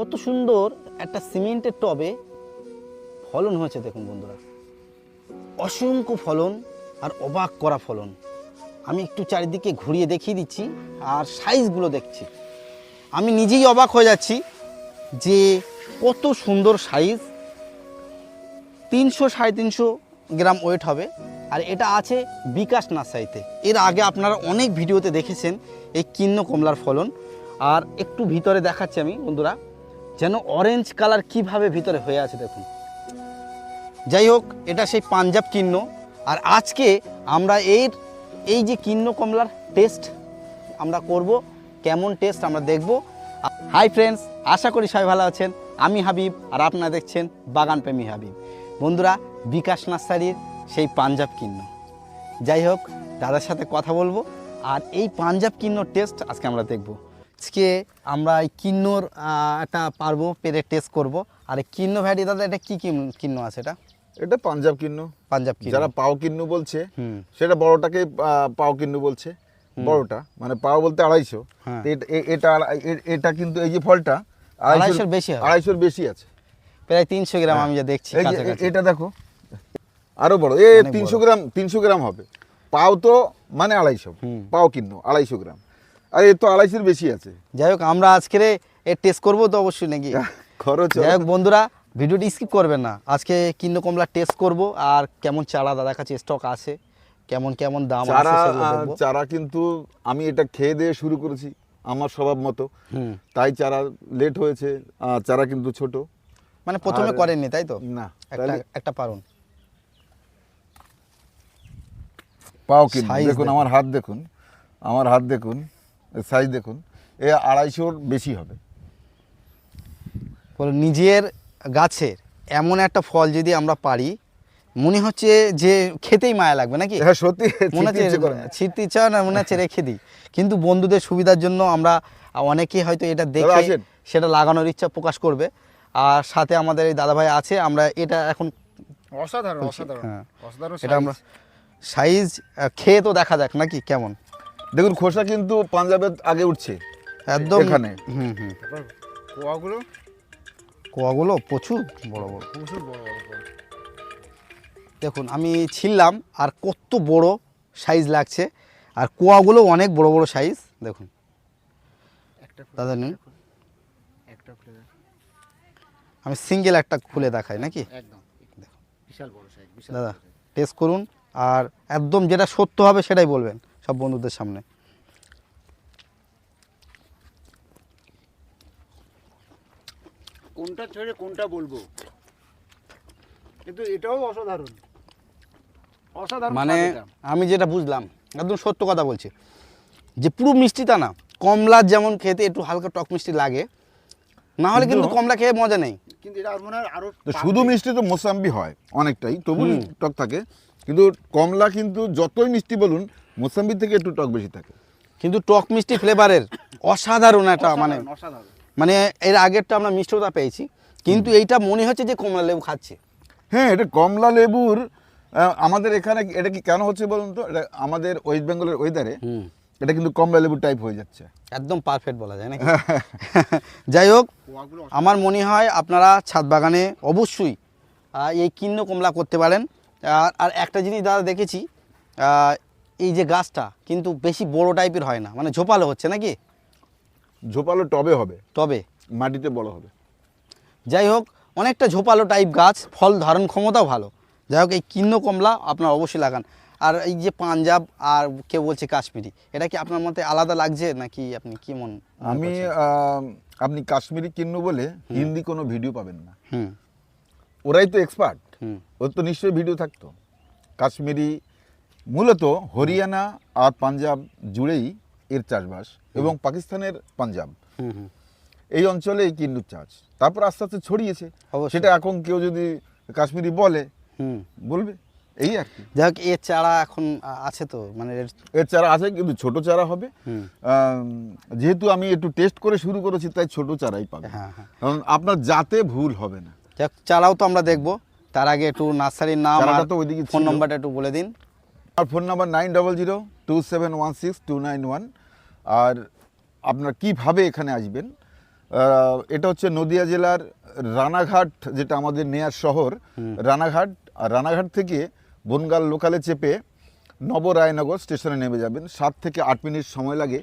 কত সুন্দর একটা সিমেন্টের টবে ফলন হয়েছে দেখুন বন্ধুরা। অসংখ্য ফলন আর অবাক করা ফলন। আমি একটু চারিদিকে ঘুরিয়ে দেখিয়ে দিচ্ছি আর সাইজগুলো দেখছি। আমি নিজেই অবাক হয়ে যাচ্ছি যে কত সুন্দর সাইজ। তিনশো সাড়ে তিনশো গ্রাম ওয়েট হবে। আর এটা আছে বিকাশ নার্সারিতে। এর আগে আপনারা অনেক ভিডিওতে দেখেছেন এই কিন্ন কমলার ফলন। আর একটু ভিতরে দেখাচ্ছি আমি বন্ধুরা। যেন অরেঞ্জ কালার কীভাবে ভিতরে হয়ে আছে দেখুন। যাই হোক, এটা সেই পাঞ্জাব কিন্ন। আর আজকে আমরা এর এই যে কিন্ন কমলার টেস্ট আমরা করব, কেমন টেস্ট আমরা দেখব। হাই ফ্রেন্ডস আশা করি সবাই ভালো আছেন। আমি হাবিব, আর আপনারা দেখছেন বাগান প্রেমী হাবিব। বন্ধুরা, বিকাশ নার্সারির সেই পাঞ্জাব কিন্ন। যাই হোক, দাদার সাথে কথা বলব, আর এই পাঞ্জাব কিন্ন টেস্ট আজকে আমরা দেখব। আজকে আমরা এই কিন্নর একটা পারব পেরে টেস্ট করব। আর এই কিন্ন ভ্যারাইটি দাদা এটা কি কিন্ন আছে এটা? এটা পাঞ্জাব কিন্ন পাঞ্জাব কিন্ন যারা পাও কিন্ন বলছে সেটা বড়টাকে পাও কিন্নু বলছে। বড়টা মানে পাও বলতে আড়াইশো। হ্যাঁ। এটা- এটা কিন্তু এই যে ফলটা আড়াইশোর বেশি আড়াইশোর বেশি আছে। প্রায় তিনশো গ্রাম আমি যা দেখছি। এটা দেখো। আরও বড়। এ তিনশো গ্রাম তিনশো গ্রাম হবে। পাও তো মানে আড়াইশো। পাও কিন্নু আড়াইশো গ্রাম। আর এ তো আড়াইশোর বেশি আছে। যাই হোক আমরা আজকে এর টেস্ট করব তো অবশ্যই নাকি? খরচ যাই হোক বন্ধুরা ভিডিওটি স্কিপ করবেন না। আজকে কিন্ন কমলা টেস্ট করব আর কেমন চারা দাদার কাছে স্টক আছে কেমন কেমন দাম আছে চারা চারা কিন্তু আমি এটা খেয়ে দিয়ে শুরু করেছি আমার স্বভাব মতো। তাই চারা লেট হয়েছে চারা কিন্তু ছোট। মানে প্রথমে করেননি তাই তো? না একটা একটা পারুন। পাও কি দেখুন। আমার হাত দেখুন আমার হাত দেখুন। সাইজ দেখুন এ আড়াইশোর বেশি হবে। বলো নিজের গাছের এমন একটা ফল যদি আমরা পারি মনে হচ্ছে যে খেতেই মায়া লাগবে নাকি? হ্যাঁ সত্যি মনে হচ্ছে ছিটতে ইচ্ছা না। মনে হচ্ছে রেখে দিই। কিন্তু বন্ধুদের সুবিধার জন্য আমরা অনেকে হয়তো এটা দেখে সেটা লাগানোর ইচ্ছা প্রকাশ করবে। আর সাথে আমাদের এই দাদাভাই আছে আমরা এটা এখন অসাধারণ অসাধারণ। হ্যাঁ। অসাধারণ এটা আমরা সাইজ খেয়ে তো দেখা যাক নাকি কেমন? দেখুন খোসা কিন্তু পাঞ্জাবের আগে উঠছে। একদম। এখানে। হুম হুম। কোয়াগুলো? কোয়াগুলো প্রচুর বড় বড়। প্রচুর বড় বড় দেখুন আমি ছিললাম আর কত বড় সাইজ লাগছে। আর কোয়াগুলো অনেক বড় বড় সাইজ দেখুন। দাদা নিন। আমি সিঙ্গেল একটা খুলে দেখাই নাকি? একদম। বিশাল বড় সাইজ বিশাল দাদা টেস্ট করুন। আর একদম যেটা সত্য হবে সেটাই বলবেন। সব বন্ধুদের সামনে। কোনটা ছেড়ে কোনটা বলব? কিন্তু এটাও অসাধারণ। অসাধারণ মানে আমি যেটা বুঝলাম একদম সত্য কথা বলছি। যে পুরো মিষ্টিটা না কমলা যেমন খেতে একটু হালকা টক মিষ্টি লাগে না হলে কিন্তু কমলা খেয়ে মজা নেই। কিন্তু এটা আর মনে হয় আরও শুধু মিষ্টি তো মোসাম্বি হয় অনেকটাই তবু টক থাকে। কিন্তু কমলা কিন্তু যতই মিষ্টি বলুন মোসাম্বি থেকে একটু টক বেশি থাকে। কিন্তু টক মিষ্টি ফ্লেভারের অসাধারণ একটা মানে মানে এর আগেরটা আমরা মিষ্টতা পেয়েছি কিন্তু এইটা মনে হচ্ছে যে কমলা লেবু খাচ্ছে। হ্যাঁ এটা কমলা লেবুর আমাদের এখানে এটা কি কেন হচ্ছে বলুন তো? এটা আমাদের ওয়েস্ট বেঙ্গলের ওয়েদারে এটা কিন্তু কমলা লেবুর টাইপ হয়ে যাচ্ছে। একদম পারফেক্ট বলা যায় না যাই হোক আমার মনে হয় আপনারা ছাদ বাগানে অবশ্যই এই কিন্ন কমলা করতে পারেন। আর আর একটা জিনিস দাদা দেখেছি এই যে গাছটা কিন্তু বেশি বড় টাইপের হয় না মানে ঝোপালো হচ্ছে নাকি? ঝোপালো টবে হবে। তবে মাটিতে বড় হবে। যাই হোক অনেকটা ঝোপালো টাইপ গাছ ফল ধারণ ক্ষমতাও ভালো। যাই হোক এই কিন্ন কমলা আপনার অবশ্যই লাগান। আর এই যে পাঞ্জাব আর কেউ বলছে কাশ্মীরি এটা কি আপনার মতে আলাদা লাগছে নাকি আপনি কি মন আমি আপনি কাশ্মীরি কিন্ন বলে হিন্দি কোনো ভিডিও পাবেন না। হুম। ওরাই তো এক্সপার্ট ওর তো নিশ্চয়ই ভিডিও থাকতো। কাশ্মীরি মূলত হরিয়ানা আর পাঞ্জাব জুড়েই এর চাষবাস এবং পাকিস্তানের পাঞ্জাব। এই অঞ্চলে এই কিন্নুর চাষ। তারপর আস্তে আস্তে ছড়িয়েছে। সেটা এখন কেউ যদি কাশ্মীরি বলে হুম। বলবে। এই আর কি। যাই হোক এর চারা এখন আছে তো মানে এর চারা আছে কিন্তু ছোট চারা হবে। যেহেতু আমি একটু টেস্ট করে শুরু করেছি তাই ছোট চারাই পাবে। হ্যাঁ হ্যাঁ। কারণ আপনার যাতে ভুল হবে না। চারাও তো আমরা দেখব। তার আগে একটু নার্সারির নাম আর তো ওইদিকে ফোন। নম্বরটা একটু বলে দিন। আর phone number nine double zero two seven one six two nine one. আর আপনার কীভাবে এখানে আসবেন? এটা হচ্ছে নদিয়া জেলার রানাঘাট যেটা আমাদের নেয়ার শহর। রানাঘাট আর রানাঘাট থেকে বনগাল লোকালে চেপে নবরায়নগর স্টেশনে নেমে যাবেন। সাত থেকে আট মিনিট সময় লাগে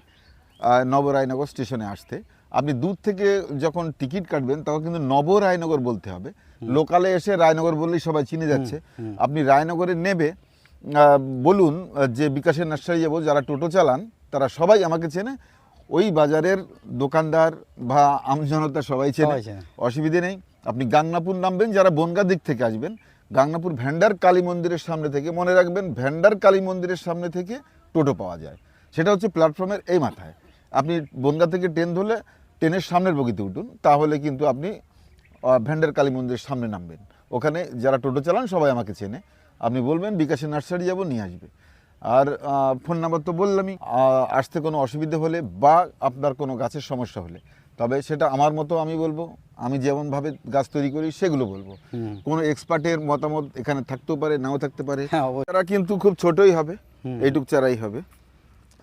নবরায়নগর স্টেশনে আসতে। আপনি দূর থেকে যখন টিকিট কাটবেন তখন কিন্তু নব রায়নগর বলতে হবে। লোকালে এসে রায়নগর বললেই সবাই চিনে যাচ্ছে। আপনি রায়নগরে নেবে বলুন যে বিকাশের নার্সারি যাব যারা টোটো চালান তারা সবাই আমাকে চেনে। ওই বাজারের দোকানদার বা আমজনতা সবাই চেনে। সবাই চেনে। অসুবিধে নেই। আপনি গাংনাপুর নামবেন যারা বনগা দিক থেকে আসবেন গাংনাপুর ভ্যান্ডার কালী মন্দিরের সামনে থেকে মনে রাখবেন ভ্যান্ডার কালী মন্দিরের সামনে থেকে টোটো পাওয়া যায়। সেটা হচ্ছে প্ল্যাটফর্মের এই মাথায়। আপনি বনগা থেকে ট্রেন ধরলে ট্রেনের সামনের বগিতে উঠুন তাহলে কিন্তু আপনি ভ্যান্ডার কালী মন্দিরের সামনে নামবেন। ওখানে যারা টোটো চালান সবাই আমাকে চেনে। আপনি বলবেন বিকাশের নার্সারি যাব নিয়ে আসবে। আর ফোন নাম্বার তো বললামই আসতে কোনো অসুবিধে হলে বা আপনার কোনো গাছের সমস্যা হলে। তবে সেটা আমার মতো আমি বলব আমি যেমনভাবে গাছ তৈরি করি সেগুলো বলব। কোনো এক্সপার্টের মতামত এখানে থাকতেও পারে নাও থাকতে পারে। হ্যাঁ। চারা কিন্তু খুব ছোটই হবে এইটুক চারাই হবে।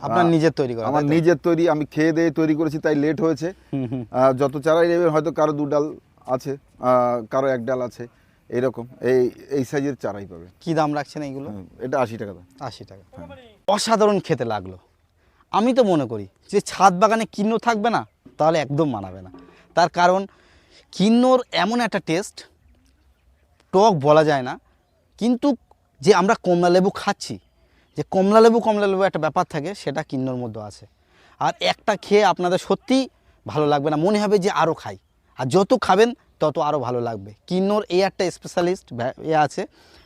আপনার নিজের তৈরি করা আমার নিজের তৈরি আমি খেয়ে দিয়ে তৈরি করেছি তাই লেট হয়েছে। হুম, হুম। আহ, যত চারাই নেবেন হয়তো কারও দু ডাল আছে কারও এক ডাল আছে এরকম এই এই সাইজের চারাই পাবে। কি দাম রাখছেন এইগুলো? এটা আশি টাকা দাম। আশি টাকা। অসাধারণ খেতে লাগল। আমি তো মনে করি যে ছাদ বাগানে কিন্ন থাকবে না তাহলে একদম মানাবে না। তার কারণ কিন্নর এমন একটা টেস্ট টক বলা যায় না কিন্তু যে আমরা কমলা লেবু খাচ্ছি যে কমলা লেবু কমলা লেবু একটা ব্যাপার থাকে, সেটা কিন্নর মধ্যে আছে। আর একটা খেয়ে আপনাদের সত্যি ভালো লাগবে না, মনে হবে যে আরও খাই। আর যত খাবেন, তত আরও ভালো লাগবে। কিন্নর এই একটা স্পেশালিস্ট এ আছে।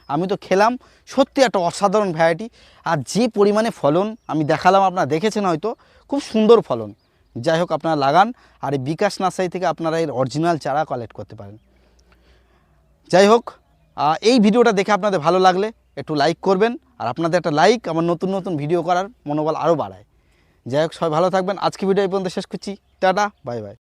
আমি তো খেলাম সত্যি একটা অসাধারণ ভ্যারাইটি আর যে পরিমাণে ফলন আমি দেখালাম, আপনারা দেখেছেন হয়তো, খুব সুন্দর ফলন। যাই হোক, আপনারা লাগান, আর এই বিকাশ নার্সারি থেকে আপনারা এর অরিজিনাল চারা কালেক্ট করতে পারেন। যাই হোক এই ভিডিওটা দেখে আপনাদের ভালো লাগলে একটু লাইক করবেন আর আপনাদের একটা লাইক আমার নতুন নতুন ভিডিও করার মনোবল আরও বাড়ায়। যাই হোক, সবাই ভালো থাকবেন। আজকে ভিডিও এই পর্যন্ত শেষ করছি। Tata bye bye